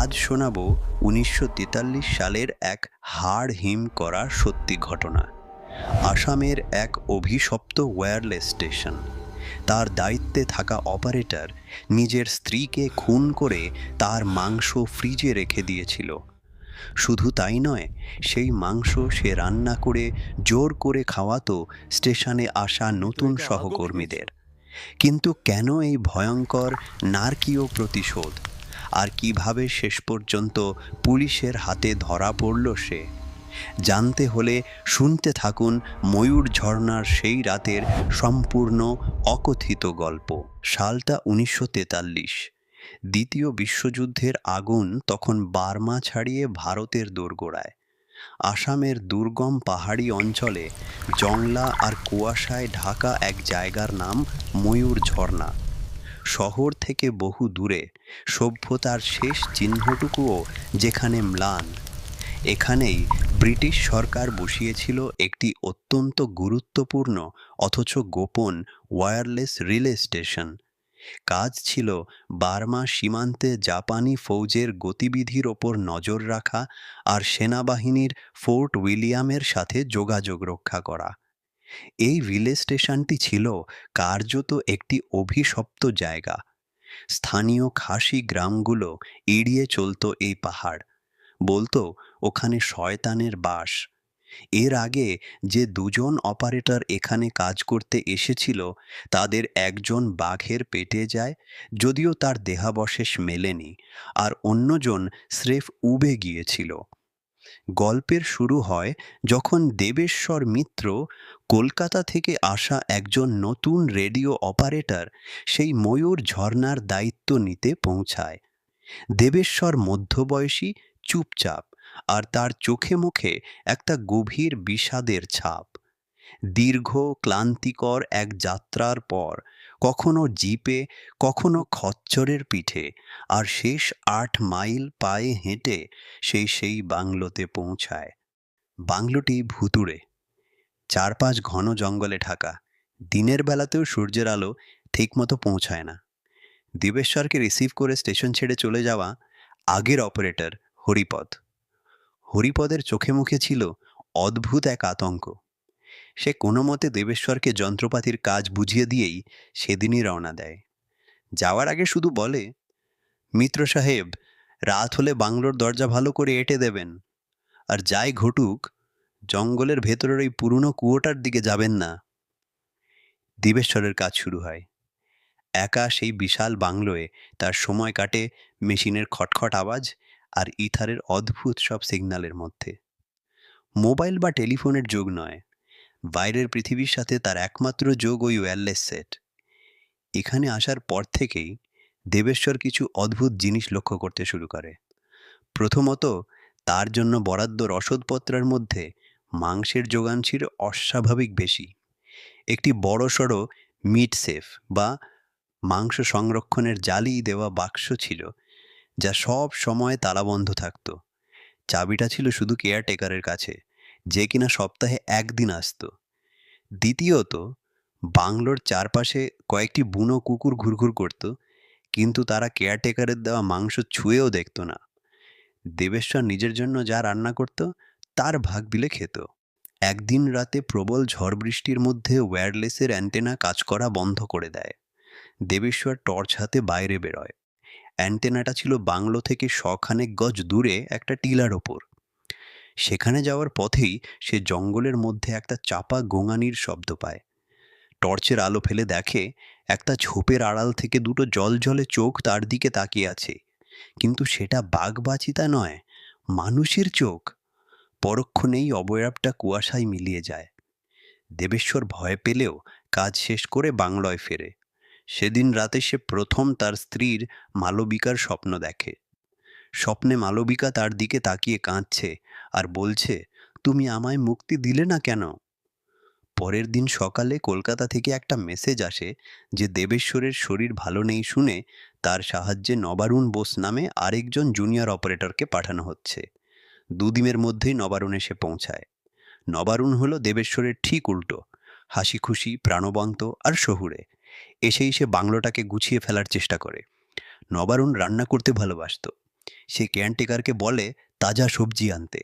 আজ শোনাব উনিশশো তেতাল্লিশ সালের এক হাড় হিম করা সত্যি ঘটনা, আসামের এক অভিশপ্ত ওয়্যারলেস স্টেশন তার দায়িত্বে থাকা অপারেটর নিজের স্ত্রীকে খুন করে তার মাংস ফ্রিজে রেখে দিয়েছিল। শুধু তাই নয়, সেই মাংস সে রান্না করে, জোর করে খাওয়াতো স্টেশনে আসা নতুন সহকর্মীদের। কিন্তু কেন এই ভয়ঙ্কর নারকীয় প্রতিশোধ? আর কীভাবে শেষ পর্যন্ত পুলিশের হাতে ধরা পড়ল সে? জানতে হলে শুনতে থাকুন ময়ূর ঝর্ণার সেই রাতের সম্পূর্ণ অকথিত গল্প, সালটা উনিশশো তেতাল্লিশ। দ্বিতীয় বিশ্বযুদ্ধের আগুন তখন বার্মা ছাড়িয়ে ভারতের দোরগোড়ায়। আসামের দুর্গম পাহাড়ি অঞ্চলে জংলা আর কুয়াশায় ঢাকা এক জায়গার নাম ময়ূর ঝর্ণা। শহর থেকে বহু দূরে সভ্যতার শেষ চিহ্নটুকুও যেখানে ম্লান। এখানেই ব্রিটিশ সরকার বসিয়েছিল একটি অত্যন্ত গুরুত্বপূর্ণ অথচ গোপন ওয়্যারলেস রিলে স্টেশন। কাজ ছিল বার্মা সীমান্তে জাপানি ফৌজের গতিবিধির ওপর নজর রাখা আর সেনাবাহিনীর ফোর্ট উইলিয়ামের সাথে যোগাযোগ রক্ষা করা। এই রিলে স্টেশনটি ছিল কার্যত একটি অভিশপ্ত জায়গা। স্থানীয় খাসি গ্রামগুলো এড়িয়ে চলত এই পাহাড়। বলতো, ওখানে শয়তানের বাস। এর আগে যে দুজন অপারেটর এখানে কাজ করতে এসেছিল, তাদের একজন বাঘের পেটে যায়, যদিও তার দেহাবশেষ মেলেনি, আর অন্যজন স্রেফ উবে গিয়েছিল। গল্পের শুরু হয় যখন দেবেশ্বর মিত্র কলকাতা থেকে আসা একজন নতুন রেডিও অপারেটর সেই ময়ূর ঝর্নার দায়িত্ব নিতে পৌঁছায়। দেবেশ্বর মধ্যবয়সী, চুপচাপ, আর তার চোখে মুখে একটা গভীর বিষাদের ছাপ। দীর্ঘ, ক্লান্তিকর এক যাত্রার পর কখনো জিপে, কখনো খচ্চরের পিঠে। আর শেষ আট মাইল পায়ে হেঁটে সেই সেই বাংলোতে পৌঁছায়। বাংলোটি ভুতুড়ে। চারপাশ ঘন জঙ্গলে ঢাকা। দিনের বেলাতেও সূর্যের আলো ঠিকমতো পৌঁছায় না। দিবেশ্বরকে রিসিভ করে স্টেশন ছেড়ে চলে যাওয়া আগের অপারেটর হরিপদ। হরিপদের চোখে মুখে ছিল অদ্ভুত এক আতঙ্ক। সে কোনো মতে দেবেশ্বরকে যন্ত্রপাতির কাজ বুঝিয়ে দিয়েই সেদিনই রওনা দেয়। যাওয়ার আগে শুধু বলে, মিত্র সাহেব, রাত হলে বাংলোর দরজা ভালো করে এঁটে দেবেন। আর যাই ঘটুক, জঙ্গলের ভেতরের ওই পুরনো কুয়োটার দিকে যাবেন না। দেবেশ্বরের কাজ শুরু হয়। একা সেই বিশাল বাংলোয় তার সময় কাটে মেশিনের খটখট আওয়াজ আর ইথারের অদ্ভুত সব সিগন্যালের মধ্যে। মোবাইল বা টেলিফোনের যোগ নয়। বাইরের পৃথিবীর সাথে তার একমাত্র যোগ ওই ওয়্যারলেস সেট। এখানে আসার পর থেকেই দেবেশ্বর কিছু অদ্ভুত জিনিস লক্ষ্য করতে শুরু করে। প্রথমত, তার জন্য বরাদ্দ রসদপত্রের মধ্যে মাংসের যোগান ছিল অস্বাভাবিক বেশি। একটি বড়সড় মিট সেফ বা মাংস সংরক্ষণের জালি দেওয়া বাক্স ছিল, যা সব সময় তালাবন্ধ থাকত। চাবিটা ছিল শুধু কেয়ারটেকারের কাছে। যে কিনা সপ্তাহে একদিন আসতো। দ্বিতীয়ত, বাংলোর চারপাশে কয়েকটি বুনো কুকুর ঘুরঘুর করত, কিন্তু তারা কেয়ারটেকারের দেওয়া মাংস ছুঁয়েও দেখত না। দেবেশ্বর নিজের জন্য যা রান্না করত, তার ভাগ বিলে খেত। একদিন রাতে প্রবল ঝড় বৃষ্টির মধ্যে ওয়্যারলেসের অ্যান্টেনা কাজ করা বন্ধ করে দেয়। দেবেশ্বর টর্চ হাতে বাইরে বেরোয়। অ্যান্টেনাটা ছিল বাংলো থেকে শখানেক গজ দূরে একটা টিলার ওপর। সেখানে যাওয়ার পথেই সে জঙ্গলের মধ্যে একটা চাপা গোঙানির শব্দ পায়। টর্চের আলো ফেলে দেখে একটা ঝোপের আড়াল থেকে দুটো জল জলে চোখ তার দিকে তাকিয়ে আছে। কিন্তু সেটা বাঘবাচিতা নয়, মানুষের চোখ। পরক্ষণেই অবয়বটা কুয়াশায় মিলিয়ে যায়। দেবেশ্বর ভয় পেলেও কাজ শেষ করে বাংলায় ফেরে। সেদিন রাতে সে প্রথম তার স্ত্রীর মালবিকার স্বপ্ন দেখে। স্বপ্নে মালবিকা তার দিকে তাকিয়ে কাঁদছে আর বলছে, তুমি আমায় মুক্তি দিলে না কেন? পরের দিন সকালে কলকাতা থেকে একটা মেসেজ আসে যে দেবেশ্বরের শরীর ভালো নেই শুনে তার সাহায্যে নবারুণ বোস নামে আরেকজন জুনিয়র অপারেটরকে পাঠানো হচ্ছে। দুদিনের মধ্যেই নবারুণ এসে পৌঁছায়। নবারুণ হলো দেবেশ্বরের ঠিক উল্টো হাসি খুশি প্রাণবন্ত আর শহুরে। এসেই সে বাংলোটাকে গুছিয়ে ফেলার চেষ্টা করে। নবারুণ রান্না করতে ভালোবাসত। সে কেয়ারটেকারকে বলে, তাজা সবজি আনতে।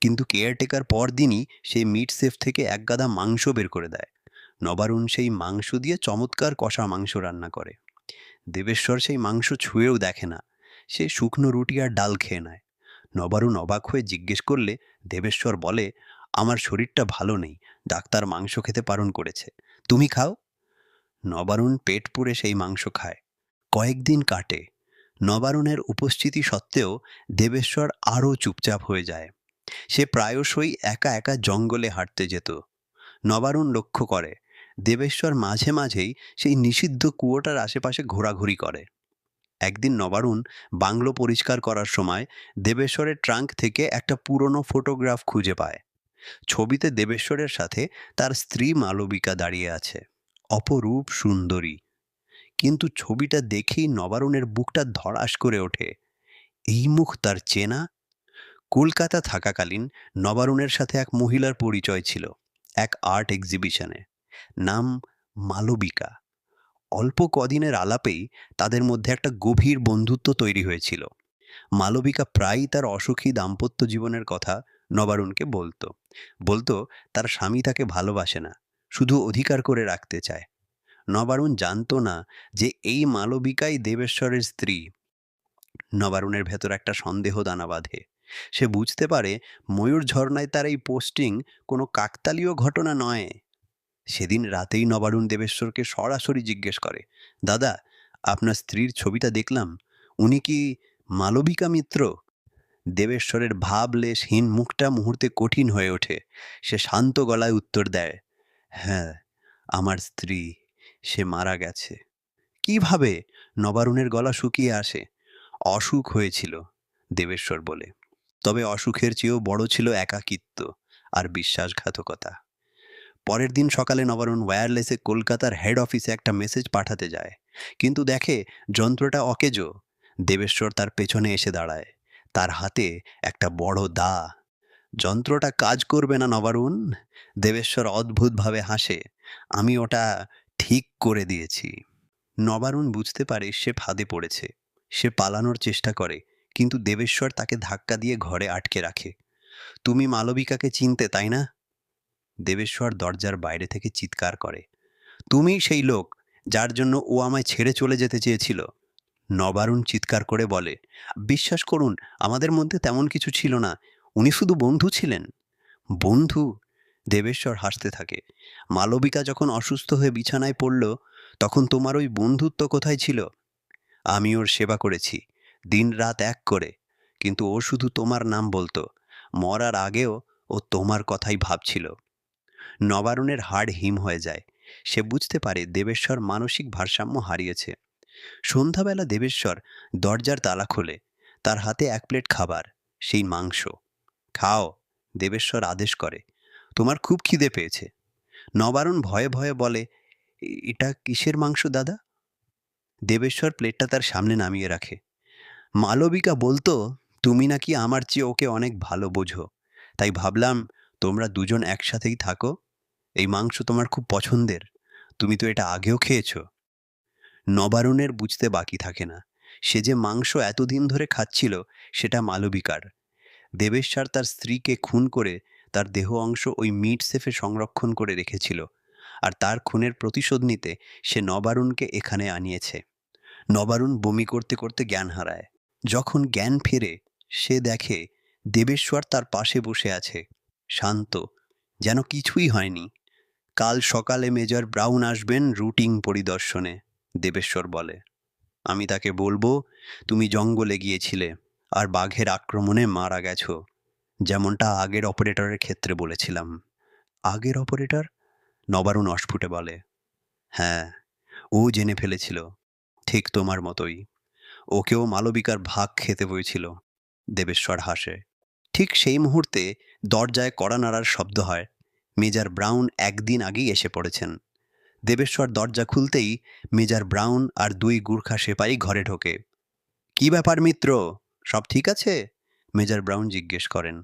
কিন্তু কেয়ারটেকার পরদিনই সেই মিট সেফ থেকে এক গাদা মাংস বের করে দেয়। নবারুণ সেই মাংস দিয়ে চমৎকার কষা মাংস রান্না করে। দেবেশ্বর সেই মাংস ছুঁয়েও দেখে না। সে শুকনো রুটি আর ডাল খেয়ে নেয়। নবারুণ অবাক হয়ে জিজ্ঞেস করলে, দেবেশ্বর বলে, আমার শরীরটা ভালো নেই, ডাক্তার মাংস খেতে বারণ করেছে। তুমি খাও? নবারুণ পেট পুড়ে সেই মাংস খায়। কয়েকদিন কাটে। নবারুণের উপস্থিতি সত্ত্বেও দেবেশ্বর আরও চুপচাপ হয়ে যায়। সে প্রায়শই একা একা জঙ্গলে হাঁটতে যেত। নবারুণ লক্ষ্য করে। দেবেশ্বর মাঝে মাঝেই সেই নিষিদ্ধ কুয়োটার আশেপাশে ঘোরাঘুরি করে। একদিন নবারুণ বাংলো পরিষ্কার করার সময় দেবেশ্বরের ট্রাঙ্ক থেকে একটা পুরনো ফটোগ্রাফ খুঁজে পায়। ছবিতে দেবেশ্বরের সাথে তার স্ত্রী মালবিকা দাঁড়িয়ে আছে। অপরূপ সুন্দরী। কিন্তু ছবিটা দেখেই নবারুণের বুকটা ধড়াস করে ওঠে। এই মুখ তার চেনা? কলকাতা থাকাকালীন নবারুণের সাথে এক মহিলার পরিচয় ছিল, এক আর্ট এক্সিবিশনে। নাম মালবিকা। অল্প কদিনের আলাপেই তাদের মধ্যে একটা গভীর বন্ধুত্ব তৈরি হয়েছিল। মালবিকা প্রায়ই তার অসুখী দাম্পত্য জীবনের কথা নবারুণকে বলতো। বলতো, তার স্বামী তাকে ভালোবাসে না, শুধু অধিকার করে রাখতে চায়। নবারুণ জানতো না যে এই মালবিকাই দেবেশ্বরের স্ত্রী। নবারুণের ভেতর একটা সন্দেহ দানা বাঁধে। সে বুঝতে পারে ময়ূর ঝর্ণায় তার এই পোস্টিং কোনো কাকতালীয় ঘটনা নয়। সেদিন রাতেই নবারুণ দেবেশ্বরকে সরাসরি জিজ্ঞেস করে, দাদা, আপনার স্ত্রীর ছবিটা দেখলাম। উনি কি মালবিকা মিত্র? দেবেশ্বরের ভাবলেশহীন মুখটা মুহূর্তে কঠিন হয়ে ওঠে। সে শান্ত গলায় উত্তর দেয় হ্যাঁ আমার স্ত্রী। সে মারা গেছে। কীভাবে নবারুণের গলা শুকিয়ে আসে? অসুখ হয়েছিল, দেবেশ্বর বলে। তবে অসুখের চেয়েও বড় ছিল একাকিত্ব আর বিশ্বাসঘাতকতা। পরের দিন সকালে নবারুণ ওয়্যারলেসে কলকাতার হেড অফিসে একটা মেসেজ পাঠাতে যায়। কিন্তু দেখে যন্ত্রটা অকেজো। দেবেশ্বর তার পেছনে এসে দাঁড়ায়। তার হাতে একটা বড় দা। যন্ত্রটা কাজ করবে না নবারুণ? দেবেশ্বর অদ্ভুতভাবে হাসে। আমি ওটা ঠিক করে দিয়েছি। নবারুণ বুঝতে পারে সে ফাঁদে পড়েছে। সে পালানোর চেষ্টা করে, কিন্তু দেবেশ্বর তাকে ধাক্কা দিয়ে ঘরে আটকে রাখে। তুমি মালবিকাকে চিনতে, তাই না? দেবেশ্বর দরজার বাইরে থেকে চিৎকার করে, তুমি সেই লোক যার জন্য ও আমায় ছেড়ে চলে যেতে চেয়েছিল? নবারুণ চিৎকার করে বলে, বিশ্বাস করুন, আমাদের মধ্যে তেমন কিছু ছিল না। উনি শুধু বন্ধু ছিলেন। বন্ধু দেবেশ্বর হাসতে থাকে। মালবিকা যখন অসুস্থ হয়ে বিছানায় পড়ল, তখন তোমার ওই বন্ধুত্ব কোথায় ছিল? আমি ওর সেবা করেছি দিন রাত এক করে। কিন্তু ও শুধু তোমার নাম বলতো, মরার আগেও ও তোমার কথাই ভাবছিল। নবারুণের হাড় হিম হয়ে যায়। সে বুঝতে পারে দেবেশ্বর মানসিক ভারসাম্য হারিয়েছে। সন্ধ্যাবেলা দেবেশ্বর দরজার তালা খোলে। তার হাতে এক প্লেট খাবার, সেই মাংস। খাও, দেবেশ্বর আদেশ করে। তোমার খুব খিদে পেয়েছে। নবারুণ ভয়ে ভয়ে বলে এটা কিসের মাংস দাদা? দেবেশ্বর প্লেটটা তার সামনে নামিয়ে রাখে। মালবিকা বলতো, তুমি নাকি আমার চেয়ে ওকে অনেক ভালো বোঝো। তাই ভাবলাম তোমরা দুজন একসাথেই থাকো। এই মাংস তোমার খুব পছন্দের। তুমি তো এটা আগেও খেয়েছো। নবারুণের বুঝতে বাকি থাকে না। সে যে মাংস এতদিন ধরে খাচ্ছিল, সেটা মালবিকার। দেবেশ্বর তার স্ত্রীকে খুন করে তার দেহ অংশ ওই মিট সেফে সংরক্ষণ করে রেখেছিল আর তার খুনের প্রতিশোধ নিতে সে নবারুণকে এখানে আনিয়েছে। নবারুণ বমি করতে করতে জ্ঞান হারায়। যখন জ্ঞান ফেরে, সে দেখে দেবেশ্বর তার পাশে বসে আছে, শান্ত, যেন কিছুই হয়নি। কাল সকালে মেজর ব্রাউন আসবেন রুটিং পরিদর্শনে, দেবেশ্বর বলে। আমি তাকে বলব, তুমি জঙ্গলে গিয়েছিলে আর বাঘের আক্রমণে মারা গেছো। যেমনটা আগের অপারেটরের ক্ষেত্রে বলেছিলাম। আগের অপারেটর? নবারুণ অস্ফুটে বলে। হ্যাঁ ও জেনে ফেলেছিল। ঠিক তোমার মতোই। ওকেও মালবিকার ভাগ খেতে হয়েছিল, দেবেশ্বর হাসে। ঠিক সেই মুহূর্তে দরজায় কড়া নাড়ার শব্দ হয়। মেজার ব্রাউন একদিন আগেই এসে পড়েছেন। দেবেশ্বর দরজা খুলতেই মেজার ব্রাউন আর দুই গুর্খা সেপাই ঘরে ঢোকে। কি ব্যাপার মিত্র? সব ঠিক আছে? মেজার ব্রাউন জিজ্ঞেস করেন,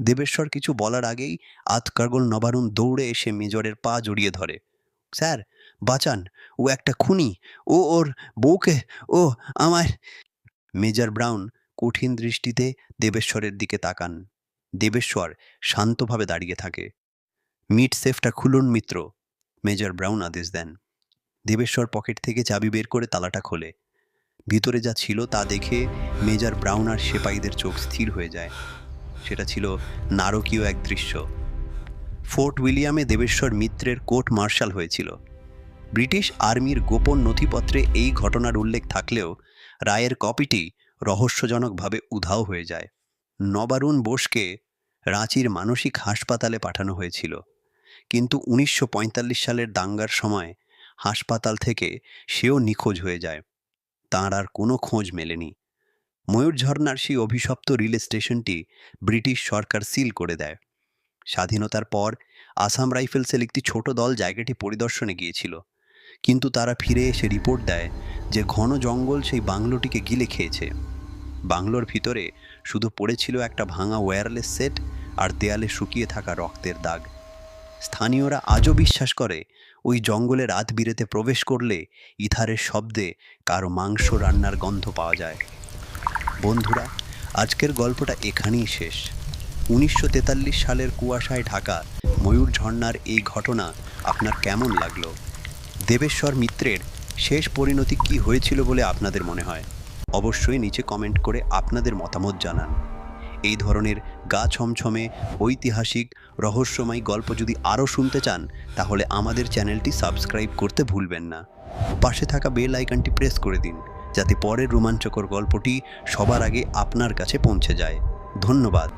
দেবেশ্বর, কিছু বলার আগেই আতকাগল নবারুণ দৌড়ে এসে মেজরের পা জড়িয়ে ধরে। স্যার, বাঁচান, ও একটা খুনি, ও ওর বউকে, ও আমার মেজর ব্রাউন কঠিন দৃষ্টিতে দেবেশ্বরের দিকে তাকান। দেবেশ্বর শান্তভাবে দাঁড়িয়ে থাকে। মিট সেফটা খুলুন, মিত্র মেজর ব্রাউন আদেশ দেন। দেবেশ্বর পকেট থেকে চাবি বের করে তালাটা খোলে। ভিতরে যা ছিল তা দেখে মেজর ব্রাউন আর সেপাইদের চোখ স্থির হয়ে যায়। সেটা ছিল নারকীয় এক দৃশ্য। ফোর্ট উইলিয়ামে দেবেশ্বর মিত্রের কোর্ট মার্শাল হয়েছিল। ব্রিটিশ আর্মির গোপন নথিপত্রে এই ঘটনার উল্লেখ থাকলেও রায়ের কপিটি রহস্যজনকভাবে উধাও হয়ে যায়। নবারুণ বোসকে রাঁচির মানসিক হাসপাতালে পাঠানো হয়েছিল। কিন্তু উনিশশো পঁয়তাল্লিশ সালের দাঙ্গার সময় হাসপাতাল থেকে সেও নিখোঁজ হয়ে যায়। তাঁর আর কোনো খোঁজ মেলেনি। ময়ূর ঝর্ণার সেই অভিশপ্ত রিলে স্টেশনটি ব্রিটিশ সরকার সিল করে দেয়। স্বাধীনতার পর আসাম রাইফেলসের একটি ছোট দল জায়গাটি পরিদর্শনে গিয়েছিল। কিন্তু তারা ফিরে এসে রিপোর্ট দেয় যে ঘন জঙ্গল সেই বাংলোটিকে গিলে খেয়েছে। বাংলোর ভিতরে শুধু পড়েছিল একটা ভাঙা ওয়্যারলেস সেট আর দেয়ালে শুকিয়ে থাকা রক্তের দাগ। স্থানীয়রা আজও বিশ্বাস করে ওই জঙ্গলে রাত বিরেতে প্রবেশ করলে ইথারের শব্দে কারও মাংস রান্নার গন্ধ পাওয়া যায়। বন্ধুরা, আজকের গল্পটা এখানেই শেষ। উনিশশো তেতাল্লিশ সালের কুয়াশায় ঢাকা ময়ূর ঝর্ণার এই ঘটনা আপনার কেমন লাগল? দেবেশ্বর মিত্রের শেষ পরিণতি কি হয়েছিল বলে আপনাদের মনে হয়? অবশ্যই নিচে কমেন্ট করে আপনাদের মতামত জানান। এই ধরনের গা ছমছমে ঐতিহাসিক, রহস্যময় গল্প যদি আরও শুনতে চান, তাহলে আমাদের চ্যানেলটি সাবস্ক্রাইব করতে ভুলবেন না। পাশে থাকা বেল আইকনটি প্রেস করে দিন, যাতে পরের রোমাঞ্চকর গল্পটি সবার আগে আপনার কাছে পৌঁছে যায়। ধন্যবাদ।